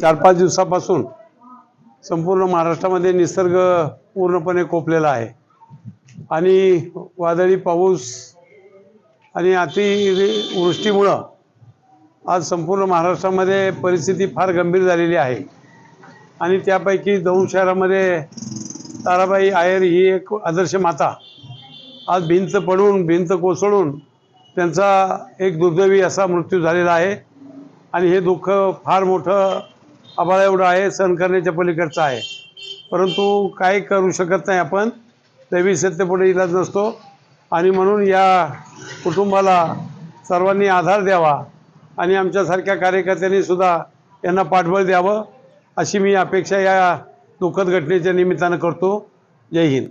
चार पाच दिवसापासून संपूर्ण महाराष्ट्रामध्ये निसर्ग पूर्णपणे कोपलेला आहे. आणि वादळी पाऊस आणि अतिवृष्टीमुळं आज संपूर्ण महाराष्ट्रामध्ये परिस्थिती फार गंभीर झालेली आहे. आणि त्यापैकी दौंड शहरामध्ये ताराबाई आयर ही एक आदर्श माता. आज भिंत पडून भिंत कोसळून त्यांचा एक दुर्दैवी असा मृत्यू झालेला आहे. आणि हे दुःख फार मोठं आबाळा एवढं आहे सहन करण्याच्या पलीकडचं आहे. परंतु काय करू शकत नाही आपण. दैवी सत्यपुढे इलाज नसतो. आणि म्हणून या कुटुंबाला सर्वांनी आधार द्यावा. आणि आमच्यासारख्या कार्यकर्त्यांनी सुद्धा यांना पाठबळ द्यावं अशी मी अपेक्षा या दुःखद घटनेच्या निमित्तानं करतो. जय हिंद.